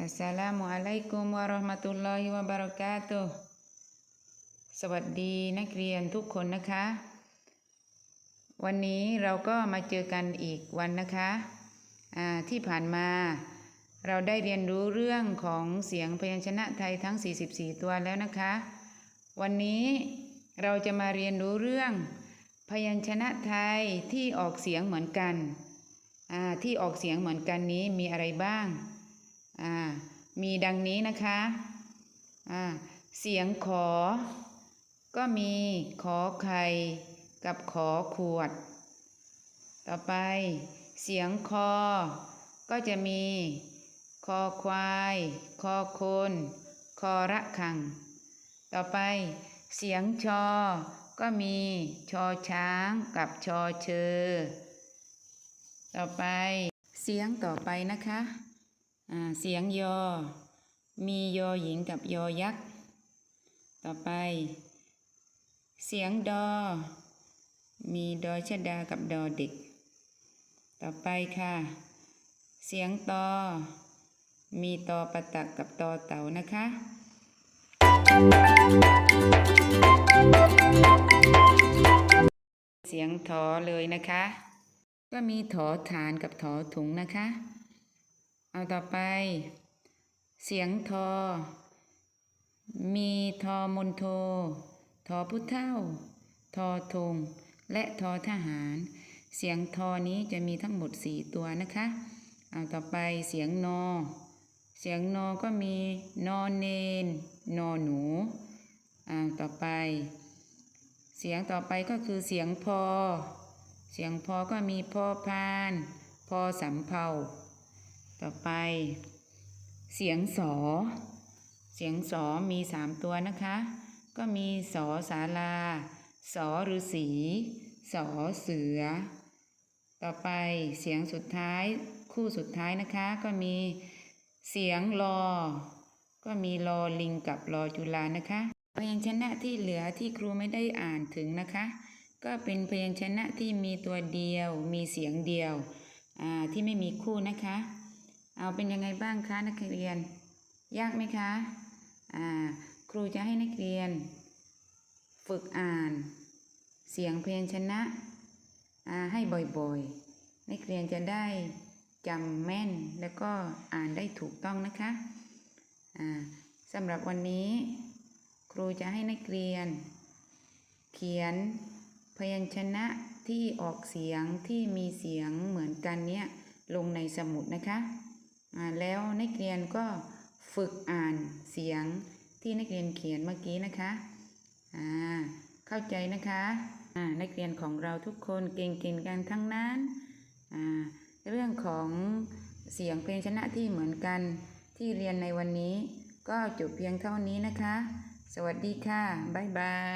อัสสลามุอะลัยกุมวะเราะห์มะตุลลอฮิวะบะเราะกาตุฮ์สวัสดีนักเรียนทุกคนนะคะ วันนี้เราก็มาเจอกันอีกวันนะคะอ่าที่ผ่านมาเราได้เรียนรู้เรื่องของเสียงพยัญชนะไทยทั้ง 44 ตัวแล้วนะคะ วันนี้เราจะมาเรียนรู้เรื่อง พยัญชนะไทยที่ออกเสียงเหมือนกันอ่าที่ออกเสียงเหมือนกันนี้มีอะไรบ้าง อ่ามีดังนี้นะคะอ่าเสียงขอ ก็มีขอไข่กับขอขวด ต่อไป เสียงคอ ก็จะมีคอควาย คอคน คอระคัง ต่อไป เสียงชอ ก็มีชอช้างกับชอเชอ ต่อไป เสียงต่อไปนะคะ เสียงยอ มียอหญิงกับยอยักษ์ ต่อไป เสียงดอ มีดอชดากับดอเด็ก ต่อไปค่ะ เสียงตอ มีตอประตักกับตอเต่านะคะเสียงถอเลยนะคะ ก็มีถอฐานกับถอถุงนะคะ เอาต่อไป เสียงทอ มีทอมนโท ทอผู้เท่า ทอธง และทอทหาร เสียงทอนี้จะมีทั้งหมดสี่ตัวนะคะ เอาต่อไปเสียงนอ เสียงนอก็มีนอเนน นอหนูเอาต่อไป เสียงต่อไปก็คือเสียงพอ เสียงพอก็มีพอพาน พอสำเภา ต่อไป เสียงสอ เสียงสอมีสามตัวนะคะ ก็มีสอสาลาสอฤาษีสอเสือ ต่อไปเสียงสุดท้ายคู่สุดท้ายนะคะ ก็มีเสียงรอ ก็มีรอลิงกับรอจุลานะคะพยัญชนะที่เหลือที่ครูไม่ได้อ่านถึงนะคะ ก็เป็นพยัญชนะที่มีตัวเดียว มีเสียงเดียวอ่าที่ไม่มีคู่นะคะ เอาเป็นยังไงบ้างคะนักเรียน ยากไหมคะอ่าครูจะให้นักเรียน ฝึกอ่าน เสียงเพยัญชนะอ่าให้บ่อยๆ นักเรียนจะได้จำแม่นแล้วก็อ่านได้ถูกต้องนะคะอ่าสำหรับวันนี้ ครูจะให้นักเรียน เขียนพยัญชนะที่ออกเสียงที่มีเสียงเหมือนกันเนี้ยลงในสมุดนะคะ แล้วนักเรียนก็ฝึกอ่านเสียงที่นักเรียนเขียนเมื่อกี้นะคะเข้าใจนะคะนักเรียนของเราทุกคนเก่งๆกันทั้งนั้นเรื่องของเสียงเพลงชนะที่เหมือนกันที่เรียนในวันนี้ ก็จบเพียงเท่านี้นะคะ สวัสดีค่ะ บ๊ายบาย